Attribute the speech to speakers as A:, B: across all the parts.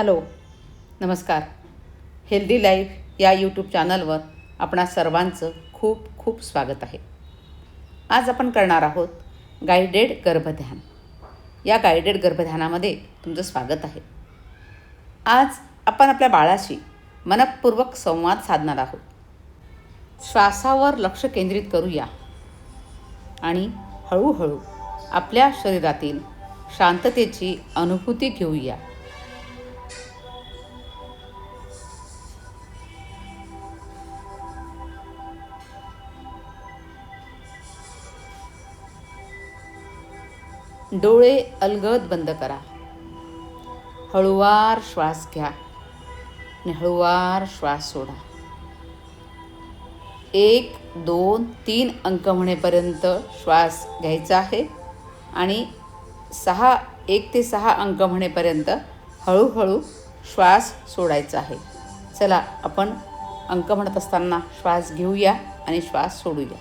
A: Hello नमस्कार. Healthy life या YouTube चॅनलवर आपणा सर्वांचं खूप खूप स्वागत आहे. आज आपण करणार आहोत गायडेड गर्भध्यान या गायडेड गर्भध्यानामध्ये तुमचं स्वागत आहे. आज आपण आपल्या बाळाशी मनपूर्वक संवाद साधणार आहोत. श्वासावर लक्ष केंद्रित करूया आणि हळूहळू आपल्या शरीरातील शांततेची अनुभूती घेऊया. डोळे अलगद बंद करा. हळुवार श्वास घ्या आणि हळुवार श्वास सोडा. एक दोन तीन अंक म्हणेपर्यंत श्वास घ्यायचा आहे आणि सहा एक ते सहा अंक म्हणेपर्यंत हळूहळू श्वास सोडायचा आहे. चला आपण अंक म्हणत असताना श्वास घेऊया आणि श्वास सोडूया.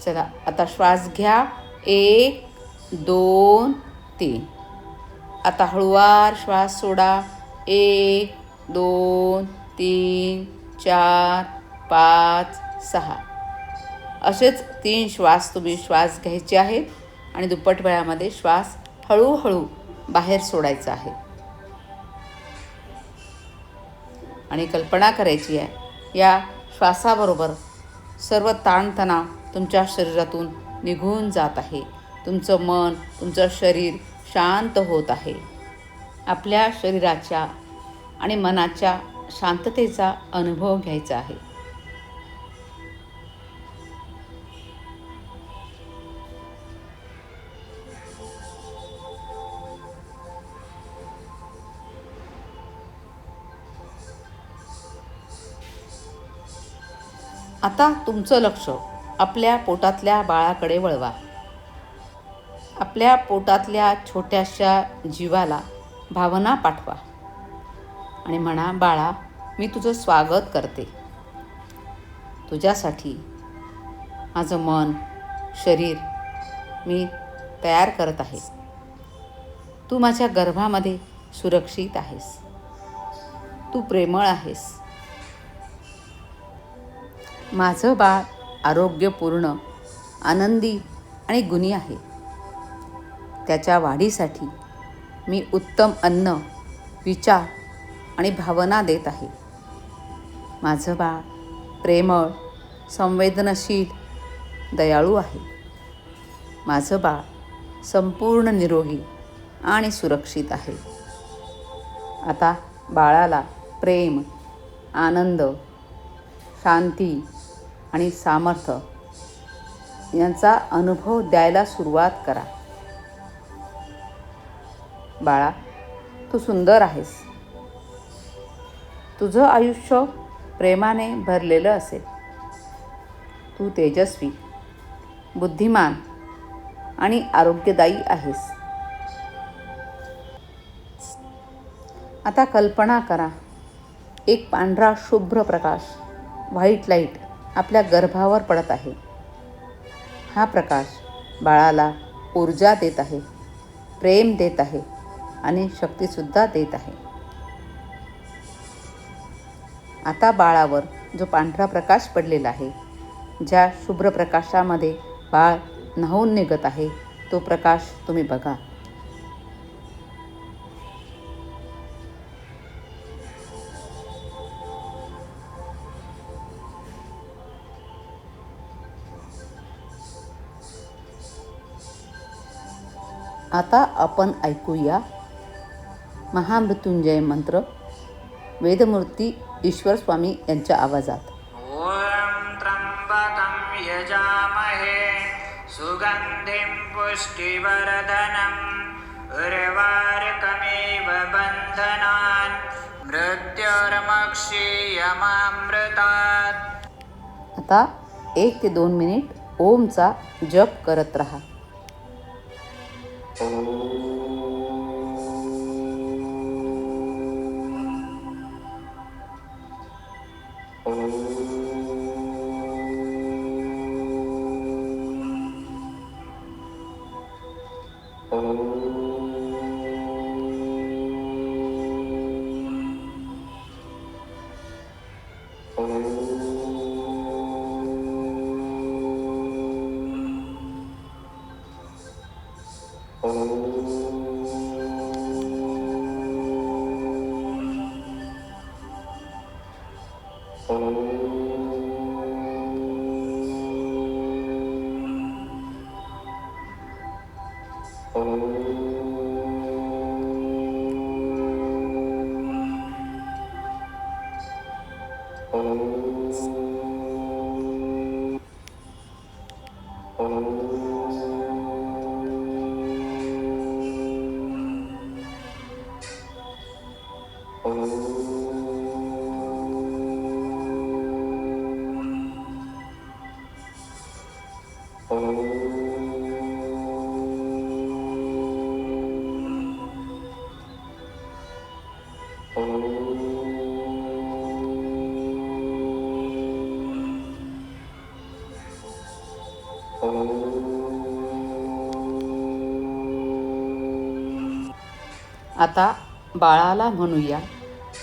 A: चला आता श्वास घ्या. एक दोन तीन. आता हळुवार श्वास सोडा. एक दोन तीन चार पाच सहा. असेच तीन श्वास तुम्ही श्वास घ्यायचे आहेत आणि दुप्पट वेळामध्ये श्वास हळूहळू बाहेर सोडायचा आहे. आणि कल्पना करायची आहे या श्वासाबरोबर सर्व ताणतणाव तुमच्या शरीरातून निघून जात आहे. तुमचं मन तुमचं शरीर शांत होत आहे. आपल्या शरीराच्या आणि मनाच्या शांततेचा अनुभव घ्यायचा आहे. आता तुमचं लक्ष आपल्या पोटातल्या बाळाकडे वळवा. आपल्या पोटातल्या छोट्याशा जीवाला भावना पाठवा. आणि म्हणा बाळा मी तुझं स्वागत करते. तुझ्यासाठी माझं मन शरीर मी तयार करत आहे. तू माझ्या गर्भामध्ये सुरक्षित आहेस. तू प्रेमळ आहेस. माझं बाळ आरोग्यपूर्ण आनंदी आणि गुणी आहे. त्याच्या वाढीसाठी मी उत्तम अन्न विचार आणि भावना देत आहे. माझं बाळ प्रेमळ संवेदनशील दयाळू आहे. माझं बाळ संपूर्ण निरोगी आणि सुरक्षित आहे. आता बाळाला प्रेम आनंद शांती आणि सामर्थ्य यांचा अनुभव द्यायला सुरुवात करा. बाळा तू सुंदर आहेस. तुझं आयुष्य प्रेमाने भरलेलं असेल. तू तेजस्वी बुद्धिमान आणि आरोग्यदायी आहेस. आता कल्पना करा एक पांढरा शुभ्र प्रकाश व्हाईट लाइट आपल्या गर्भावर पडत आहे. हा प्रकाश बाळाला ऊर्जा देत आहे प्रेम देत आहे. आणि शक्तीसुद्धा देत आहे. आता बाळावर जो पांढरा प्रकाश पडलेला आहे ज्या शुभ्र प्रकाशामध्ये बाळ न्हावून निघत आहे तो प्रकाश तुम्ही बघा. आता आपण ऐकूया महामृत्युंजय मंत्र वेदमूर्ती ईश्वर स्वामी यांच्या आवाजात.
B: यजामहे सुगन्धिं पुष्टिवर्धनम् उर्वारुकमेव बन्धनान् मृत्युर्मक्षीयमामृतात्.
A: आता एक ते दोन मिनिट ओमचा जप करत राहा. Oh. oh, oh. आता बाळाला म्हणूया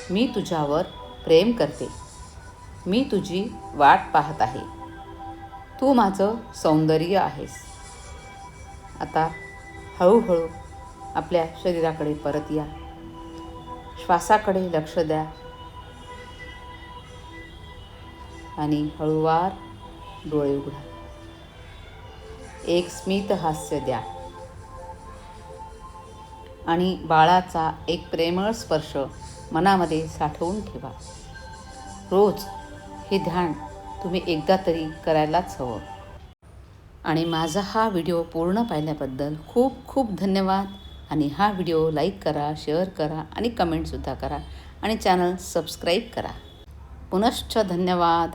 A: मी तुझ्यावर प्रेम करते. मी तुझी वाट पाहत आहे. तू माझं सौंदर्य आहेस. आता हळूहळू आपल्या शरीराकडे परत या. श्वासाकडे लक्ष द्या. आणि हळूवार डोळे उघडा. एक स्मित हास्य द्या. आणि बाळाचा एक प्रेमळ स्पर्श मनामध्ये साठवून ठेवा. रोज हे ध्यान तुम्ही एकदा तरी करायलाच हवं. आणि माझा हा व्हिडिओ पूर्ण पाहिल्याबद्दल खूप खूप धन्यवाद. आणि हा व्हिडिओ लाईक करा शेअर करा आणि कमेंटसुद्धा करा. आणि चॅनल सबस्क्राईब करा. पुनश्च धन्यवाद.